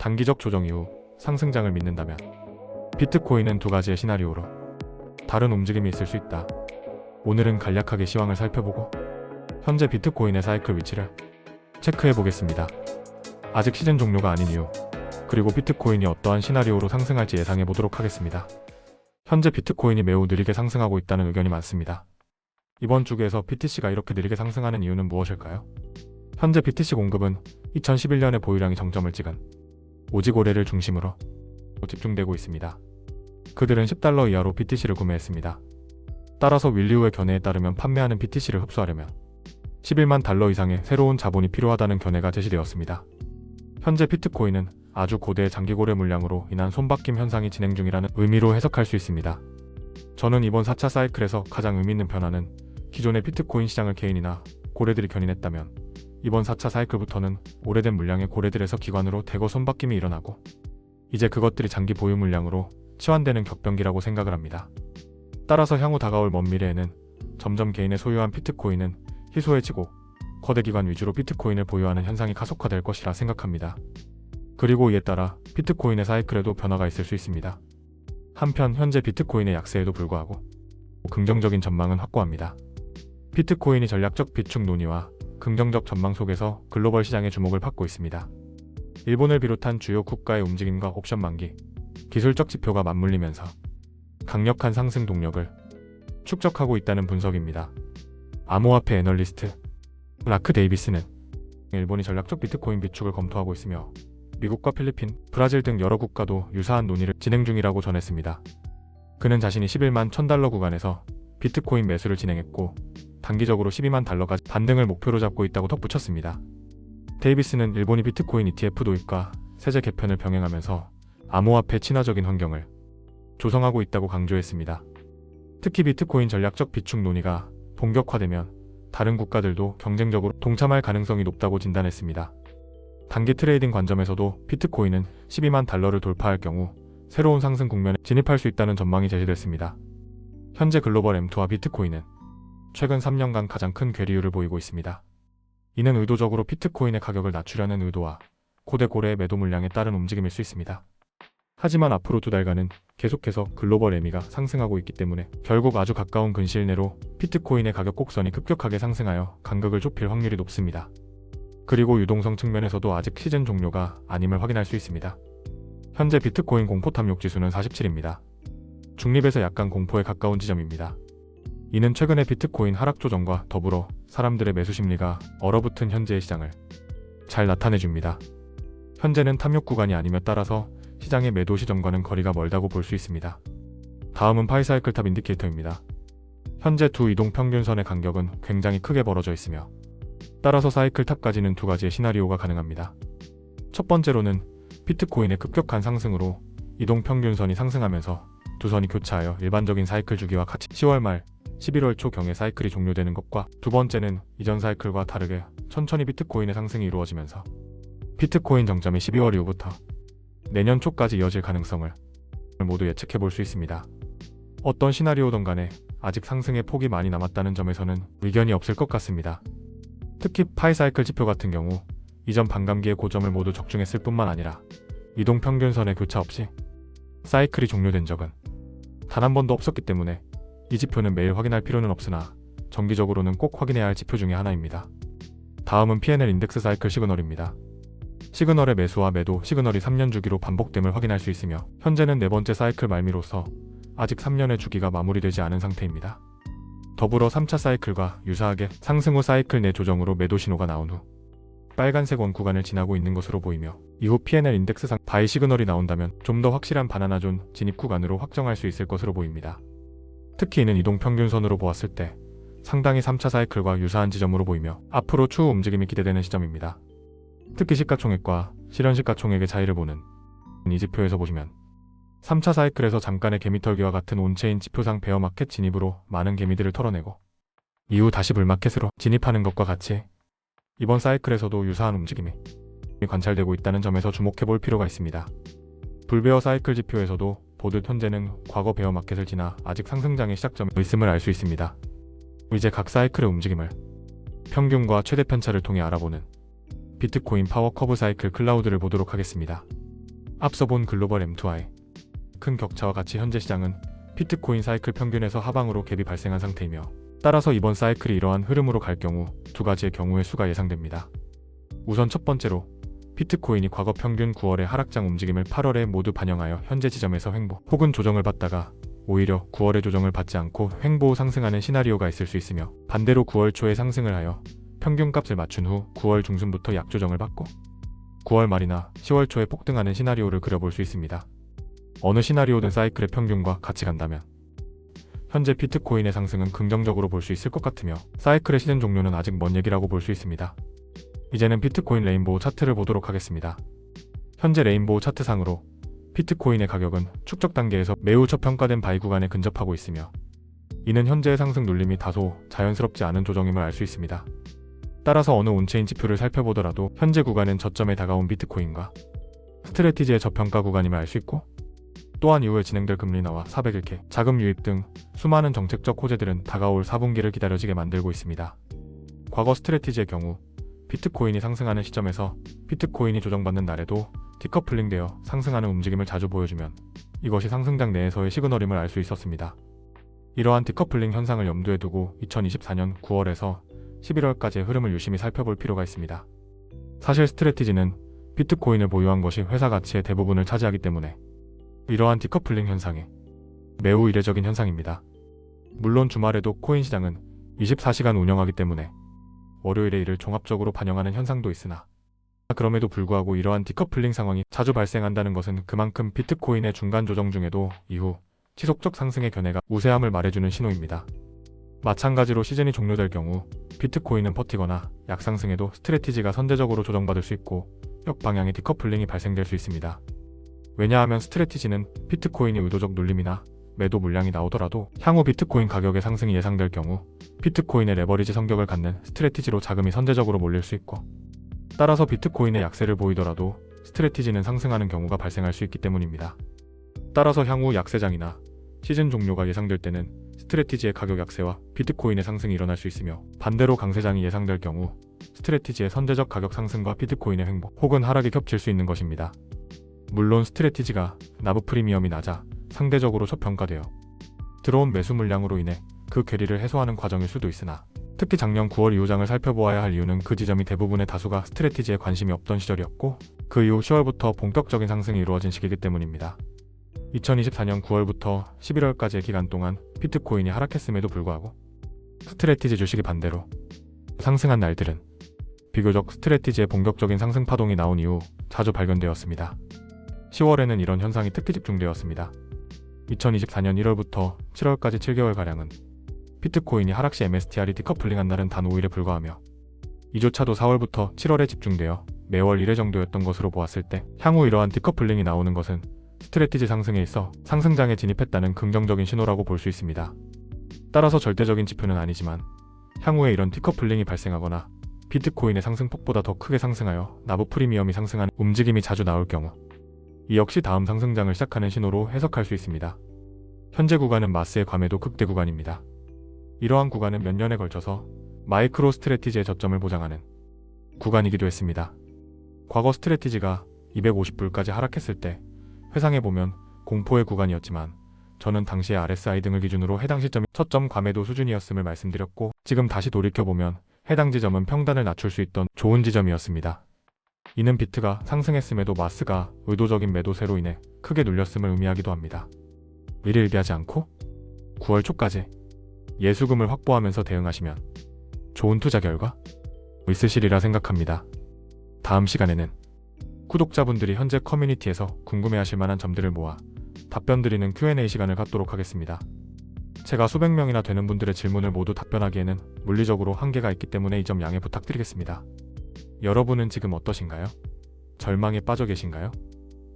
단기적 조정 이후 상승장을 믿는다면 비트코인은 두 가지의 시나리오로 다른 움직임이 있을 수 있다. 오늘은 간략하게 시황을 살펴보고 현재 비트코인의 사이클 위치를 체크해 보겠습니다. 아직 시즌 종료가 아닌 이유 그리고 비트코인이 어떠한 시나리오로 상승할지 예상해 보도록 하겠습니다. 현재 비트코인이 매우 느리게 상승하고 있다는 의견이 많습니다. 이번 주기에서 BTC가 이렇게 느리게 상승하는 이유는 무엇일까요? 현재 BTC 공급은 2011년에 보유량이 정점을 찍은 오지고래를 중심으로 집중되고 있습니다. 그들은 10달러 이하로 BTC를 구매했습니다. 따라서 윌리우의 견해에 따르면 판매하는 BTC를 흡수하려면 11만 달러 이상의 새로운 자본이 필요하다는 견해가 제시되었습니다. 현재 비트코인은 아주 고대의 장기고래 물량으로 인한 손바뀜 현상이 진행 중이라는 의미로 해석할 수 있습니다. 저는 이번 4차 사이클에서 가장 의미 있는 변화는 기존의 비트코인 시장을 개인이나 고래들이 견인했다면 이번 4차 사이클부터는 오래된 물량의 고래들에서 기관으로 대거 손바뀜이 일어나고 이제 그것들이 장기 보유 물량으로 치환되는 격변기라고 생각을 합니다. 따라서 향후 다가올 먼 미래에는 점점 개인의 소유한 비트코인은 희소해지고 거대 기관 위주로 비트코인을 보유하는 현상이 가속화될 것이라 생각합니다. 그리고 이에 따라 비트코인의 사이클에도 변화가 있을 수 있습니다. 한편 현재 비트코인의 약세에도 불구하고 긍정적인 전망은 확고합니다. 비트코인이 전략적 비축 논의와 긍정적 전망 속에서 글로벌 시장의 주목을 받고 있습니다. 일본을 비롯한 주요 국가의 움직임과 옵션 만기, 기술적 지표가 맞물리면서 강력한 상승 동력을 축적하고 있다는 분석입니다. 암호화폐 애널리스트 라크 데이비스는 일본이 전략적 비트코인 비축을 검토하고 있으며 미국과 필리핀, 브라질 등 여러 국가도 유사한 논의를 진행 중이라고 전했습니다. 그는 자신이 11만 1000달러 구간에서 비트코인 매수를 진행했고 단기적으로 12만 달러까지 반등을 목표로 잡고 있다고 덧붙였습니다. 데이비스는 일본이 비트코인 ETF 도입과 세제 개편을 병행하면서 암호화폐 친화적인 환경을 조성하고 있다고 강조했습니다. 특히 비트코인 전략적 비축 논의가 본격화되면 다른 국가들도 경쟁적으로 동참할 가능성이 높다고 진단했습니다. 단기 트레이딩 관점에서도 비트코인은 12만 달러를 돌파할 경우 새로운 상승 국면에 진입할 수 있다는 전망이 제시됐습니다. 현재 글로벌 M2와 비트코인은 최근 3년간 가장 큰 괴리율을 보이고 있습니다. 이는 의도적으로 비트코인의 가격을 낮추려는 의도와 고대 고래의 매도 물량에 따른 움직임일 수 있습니다. 하지만 앞으로 두 달간은 계속해서 글로벌 애미가 상승하고 있기 때문에 결국 아주 가까운 근시일 내로 비트코인의 가격 곡선이 급격하게 상승하여 간극을 좁힐 확률이 높습니다. 그리고 유동성 측면에서도 아직 시즌 종료가 아님을 확인할 수 있습니다. 현재 비트코인 공포 탐욕 지수는 47입니다. 중립에서 약간 공포에 가까운 지점입니다. 이는 최근의 비트코인 하락 조정과 더불어 사람들의 매수 심리가 얼어붙은 현재의 시장을 잘 나타내 줍니다. 현재는 탐욕 구간이 아니며 따라서 시장의 매도 시점과는 거리가 멀다고 볼 수 있습니다. 다음은 파이사이클 탑 인디케이터입니다. 현재 두 이동 평균선의 간격은 굉장히 크게 벌어져 있으며 따라서 사이클 탑까지는 두 가지의 시나리오가 가능합니다. 첫 번째로는 비트코인의 급격한 상승으로 이동 평균선이 상승하면서 두 선이 교차하여 일반적인 사이클 주기와 같이 10월 말 11월 초경에 사이클이 종료되는 것과 두 번째는 이전 사이클과 다르게 천천히 비트코인의 상승이 이루어지면서 비트코인 정점이 12월 이후부터 내년 초까지 이어질 가능성을 모두 예측해 볼 수 있습니다. 어떤 시나리오든 간에 아직 상승의 폭이 많이 남았다는 점에서는 의견이 없을 것 같습니다. 특히 파이사이클 지표 같은 경우 이전 반감기의 고점을 모두 적중했을 뿐만 아니라 이동 평균선의 교차 없이 사이클이 종료된 적은 단 한 번도 없었기 때문에 이 지표는 매일 확인할 필요는 없으나 정기적으로는 꼭 확인해야 할 지표 중의 하나입니다. 다음은 P&L 인덱스 사이클 시그널입니다. 시그널의 매수와 매도, 시그널이 3년 주기로 반복됨을 확인할 수 있으며 현재는 네 번째 사이클 말미로서 아직 3년의 주기가 마무리되지 않은 상태입니다. 더불어 3차 사이클과 유사하게 상승 후 사이클 내 조정으로 매도 신호가 나온 후 빨간색 원 구간을 지나고 있는 것으로 보이며 이후 P&L 인덱스상 바이 시그널이 나온다면 좀 더 확실한 바나나 존 진입 구간으로 확정할 수 있을 것으로 보입니다. 특히 이는 이동 평균선으로 보았을 때 상당히 3차 사이클과 유사한 지점으로 보이며 앞으로 추후 움직임이 기대되는 시점입니다. 특히 시가총액과 실현시가총액의 차이를 보는 이 지표에서 보시면 3차 사이클에서 잠깐의 개미털기와 같은 온체인 지표상 베어마켓 진입으로 많은 개미들을 털어내고 이후 다시 불마켓으로 진입하는 것과 같이 이번 사이클에서도 유사한 움직임이 관찰되고 있다는 점에서 주목해 볼 필요가 있습니다. 불베어 사이클 지표에서도 보듯 현재는 과거 베어 마켓을 지나 아직 상승장의 시작점에 있음을 알 수 있습니다. 이제 각 사이클의 움직임을 평균과 최대 편차를 통해 알아보는 비트코인 파워 커브 사이클 클라우드를 보도록 하겠습니다. 앞서 본 글로벌 M2와의 큰 격차와 같이 현재 시장은 비트코인 사이클 평균에서 하방으로 갭이 발생한 상태이며 따라서 이번 사이클이 이러한 흐름으로 갈 경우 두 가지의 경우의 수가 예상됩니다. 우선 첫 번째로 비트코인이 과거 평균 9월의 하락장 움직임을 8월에 모두 반영하여 현재 지점에서 횡보 혹은 조정을 받다가 오히려 9월의 조정을 받지 않고 횡보 상승하는 시나리오가 있을 수 있으며 반대로 9월 초에 상승을 하여 평균값을 맞춘 후 9월 중순부터 약조정을 받고 9월 말이나 10월 초에 폭등하는 시나리오를 그려볼 수 있습니다. 어느 시나리오든 사이클의 평균과 같이 간다면 현재 비트코인의 상승은 긍정적으로 볼 수 있을 것 같으며 사이클의 시즌 종료는 아직 먼 얘기라고 볼 수 있습니다. 이제는 비트코인 레인보우 차트를 보도록 하겠습니다. 현재 레인보우 차트상으로 비트코인의 가격은 축적 단계에서 매우 저평가된 바이 구간에 근접하고 있으며 이는 현재의 상승 눌림이 다소 자연스럽지 않은 조정임을 알 수 있습니다. 따라서 어느 온체인 지표를 살펴보더라도 현재 구간은 저점에 다가온 비트코인과 스트레티지의 저평가 구간임을 알 수 있고 또한 이후에 진행될 금리 인하와 401k, 자금 유입 등 수많은 정책적 호재들은 다가올 4분기를 기다려지게 만들고 있습니다. 과거 스트레티지의 경우 비트코인이 상승하는 시점에서 비트코인이 조정받는 날에도 디커플링되어 상승하는 움직임을 자주 보여주면 이것이 상승장 내에서의 시그널임을 알 수 있었습니다. 이러한 디커플링 현상을 염두에 두고 2024년 9월에서 11월까지의 흐름을 유심히 살펴볼 필요가 있습니다. 사실 스트레티지는 비트코인을 보유한 것이 회사 가치의 대부분을 차지하기 때문에 이러한 디커플링 현상이 매우 이례적인 현상입니다. 물론 주말에도 코인 시장은 24시간 운영하기 때문에 월요일에 이를 종합적으로 반영하는 현상도 있으나 그럼에도 불구하고 이러한 디커플링 상황이 자주 발생한다는 것은 그만큼 비트코인의 중간 조정 중에도 이후 지속적 상승의 견해가 우세함을 말해주는 신호입니다. 마찬가지로 시즌이 종료될 경우 비트코인은 버티거나 약상승에도 스트레티지가 선제적으로 조정받을 수 있고 역방향의 디커플링이 발생될 수 있습니다. 왜냐하면 스트레티지는 비트코인이 의도적 눌림이나 매도 물량이 나오더라도 향후 비트코인 가격의 상승이 예상될 경우 비트코인의 레버리지 성격을 갖는 스트레티지로 자금이 선제적으로 몰릴 수 있고 따라서 비트코인의 약세를 보이더라도 스트레티지는 상승하는 경우가 발생할 수 있기 때문입니다. 따라서 향후 약세장이나 시즌 종료가 예상될 때는 스트레티지의 가격 약세와 비트코인의 상승이 일어날 수 있으며 반대로 강세장이 예상될 경우 스트레티지의 선제적 가격 상승과 비트코인의 횡보 혹은 하락이 겹칠 수 있는 것입니다. 물론 스트레티지가 나부 프리미엄이 낮아 상대적으로 저평가되어 들어온 매수 물량으로 인해 그 괴리를 해소하는 과정일 수도 있으나 특히 작년 9월 이후장을 살펴보아야 할 이유는 그 지점이 대부분의 다수가 스트레티지에 관심이 없던 시절이었고 그 이후 10월부터 본격적인 상승이 이루어진 시기이기 때문입니다. 2024년 9월부터 11월까지의 기간 동안 비트코인이 하락했음에도 불구하고 스트레티지 주식이 반대로 상승한 날들은 비교적 스트레티지의 본격적인 상승 파동이 나온 이후 자주 발견되었습니다. 10월에는 이런 현상이 특히 집중되었습니다. 2024년 1월부터 7월까지 7개월가량은 비트코인이 하락 시 MSTR이 디커플링한 날은 단 5일에 불과하며 이조차도 4월부터 7월에 집중되어 매월 1회 정도였던 것으로 보았을 때 향후 이러한 디커플링이 나오는 것은 스트레티지 상승에 있어 상승장에 진입했다는 긍정적인 신호라고 볼 수 있습니다. 따라서 절대적인 지표는 아니지만 향후에 이런 디커플링이 발생하거나 비트코인의 상승폭보다 더 크게 상승하여 나부 프리미엄이 상승하는 움직임이 자주 나올 경우 이 역시 다음 상승장을 시작하는 신호로 해석할 수 있습니다. 현재 구간은 마스의 과매도 극대 구간입니다. 이러한 구간은 몇 년에 걸쳐서 마이크로 스트레티지의 저점을 보장하는 구간이기도 했습니다. 과거 스트레티지가 250불까지 하락했을 때 회상해 보면 공포의 구간이었지만 저는 당시의 RSI 등을 기준으로 해당 시점이 첫점 과매도 수준이었음을 말씀드렸고 지금 다시 돌이켜보면 해당 지점은 평단을 낮출 수 있던 좋은 지점이었습니다. 이는 비트가 상승했음에도 마스가 의도적인 매도세로 인해 크게 눌렸음을 의미하기도 합니다. 이를 일비하지 않고 9월 초까지 예수금을 확보하면서 대응하시면 좋은 투자 결과 있으시리라 생각합니다. 다음 시간에는 구독자분들이 현재 커뮤니티에서 궁금해하실 만한 점들을 모아 답변 드리는 Q&A 시간을 갖도록 하겠습니다. 제가 수백 명이나 되는 분들의 질문을 모두 답변하기에는 물리적으로 한계가 있기 때문에 이 점 양해 부탁드리겠습니다. 여러분은 지금 어떠신가요? 절망에 빠져 계신가요?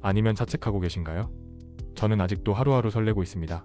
아니면 자책하고 계신가요? 저는 아직도 하루하루 설레고 있습니다.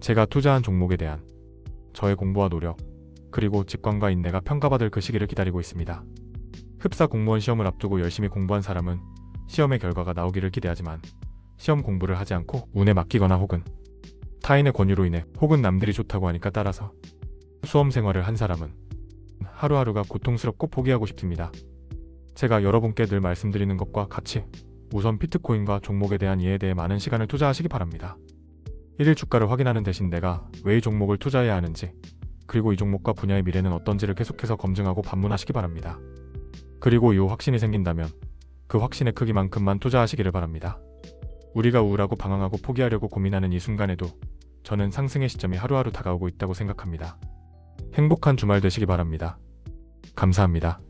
제가 투자한 종목에 대한 저의 공부와 노력, 그리고 직관과 인내가 평가받을 그 시기를 기다리고 있습니다. 흡사 공무원 시험을 앞두고 열심히 공부한 사람은 시험의 결과가 나오기를 기대하지만 시험 공부를 하지 않고 운에 맡기거나 혹은 타인의 권유로 인해 혹은 남들이 좋다고 하니까 따라서 수험 생활을 한 사람은 하루하루가 고통스럽고 포기하고 싶습니다. 제가 여러분께 늘 말씀드리는 것과 같이 우선 비트코인과 종목에 대한 이해에 대해 많은 시간을 투자하시기 바랍니다. 1일 주가를 확인하는 대신 내가 왜 이 종목을 투자해야 하는지, 그리고 이 종목과 분야의 미래는 어떤지를 계속해서 검증하고 반문하시기 바랍니다. 그리고 이후 확신이 생긴다면 그 확신의 크기만큼만 투자하시기를 바랍니다. 우리가 우울하고 방황하고 포기하려고 고민하는 이 순간에도 저는 상승의 시점이 하루하루 다가오고 있다고 생각합니다. 행복한 주말 되시기 바랍니다. 감사합니다.